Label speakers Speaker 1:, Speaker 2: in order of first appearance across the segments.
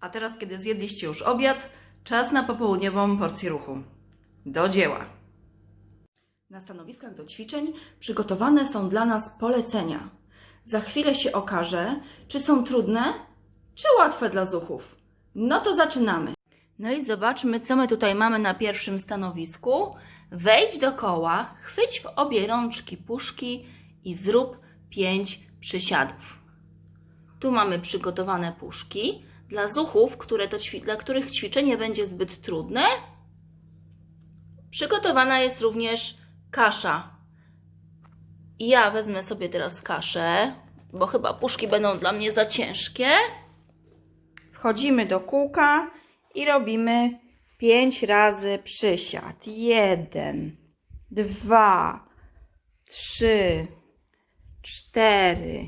Speaker 1: A teraz, kiedy zjedliście już obiad, czas na popołudniową porcję ruchu. Do dzieła! Na stanowiskach do ćwiczeń przygotowane są dla nas polecenia. Za chwilę się okaże, czy są trudne, czy łatwe dla zuchów. No to zaczynamy. No i zobaczmy, co my tutaj mamy na pierwszym stanowisku. Wejdź do koła, chwyć w obie rączki puszki i zrób pięć przysiadów. Tu mamy przygotowane puszki. Dla zuchów, które to dla których ćwiczenie będzie zbyt trudne, przygotowana jest również kasza. Ja wezmę sobie teraz kaszę, bo chyba puszki będą dla mnie za ciężkie.
Speaker 2: Wchodzimy do kółka i robimy 5 razy przysiad. 1, 2, 3, 4,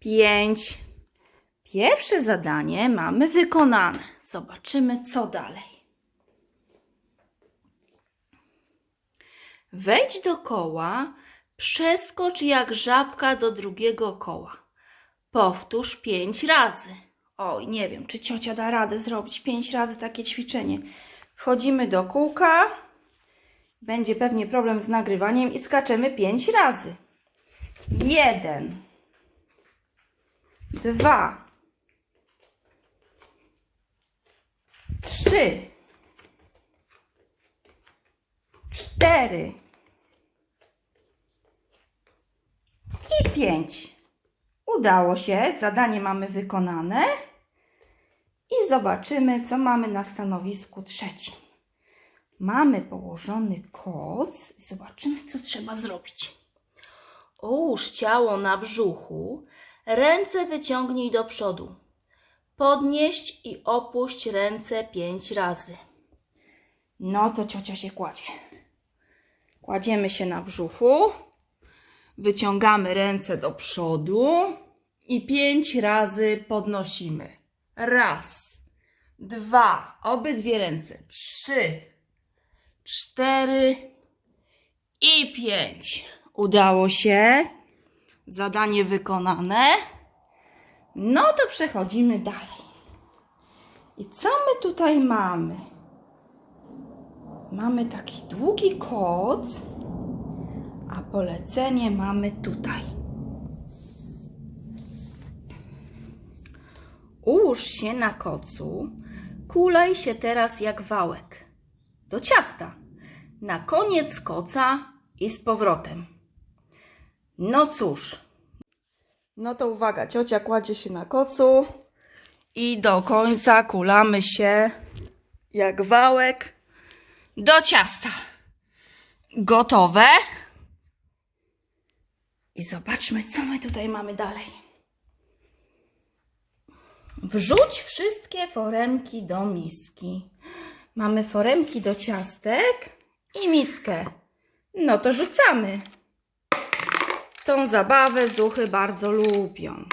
Speaker 2: 5. Pierwsze zadanie mamy wykonane. Zobaczymy, co dalej.
Speaker 1: Wejdź do koła, przeskocz jak żabka do drugiego koła. Powtórz pięć razy.
Speaker 2: Oj, nie wiem, czy ciocia da radę zrobić 5 razy takie ćwiczenie. Wchodzimy do kółka. Będzie pewnie problem z nagrywaniem i skaczemy 5 razy. 1, 2, 3, 4 i 5. Udało się, zadanie mamy wykonane. I zobaczymy, co mamy na stanowisku trzecim. Mamy położony koc i zobaczymy, co trzeba zrobić.
Speaker 1: Ułóż ciało na brzuchu, ręce wyciągnij do przodu. Podnieść i opuść ręce pięć razy.
Speaker 2: No to ciocia się kładzie. Kładziemy się na brzuchu, wyciągamy ręce do przodu i pięć razy podnosimy. Raz, dwa, obydwie ręce, trzy, cztery i pięć. Udało się. Zadanie wykonane. No to przechodzimy dalej. I co my tutaj mamy? Mamy taki długi koc, a polecenie mamy tutaj. Ułóż się na kocu, kulej się teraz jak wałek. Do ciasta. Na koniec koca i z powrotem. No cóż. No to uwaga, ciocia kładzie się na kocu i do końca kulamy się jak wałek do ciasta. Gotowe? I zobaczmy, co my tutaj mamy dalej. Wrzuć wszystkie foremki do miski. Mamy foremki do ciastek i miskę. No to rzucamy. Tą zabawę zuchy bardzo lubią.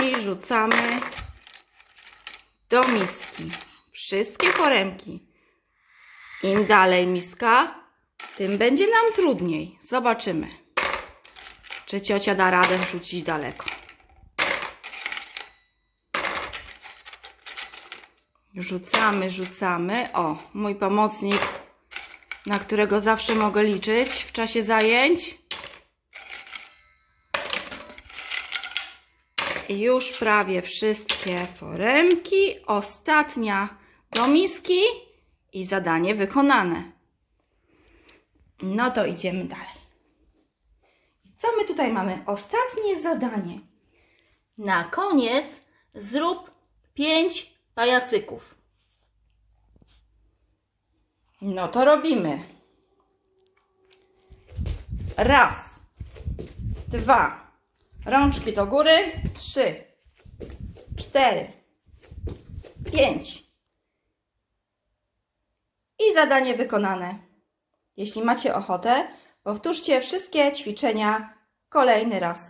Speaker 2: i rzucamy do miski. Wszystkie foremki. Im dalej miska, tym będzie nam trudniej. Zobaczymy, czy ciocia da radę rzucić daleko. Rzucamy, rzucamy. O, mój pomocnik, na którego zawsze mogę liczyć w czasie zajęć. I już prawie wszystkie foremki. Ostatnia do miski i zadanie wykonane. No to idziemy dalej. Co my tutaj mamy? Ostatnie zadanie.
Speaker 1: Na koniec zrób pięć pajacyków.
Speaker 2: No to robimy. Raz, dwa, rączki do góry, trzy, cztery, pięć. I zadanie wykonane. Jeśli macie ochotę, powtórzcie wszystkie ćwiczenia kolejny raz.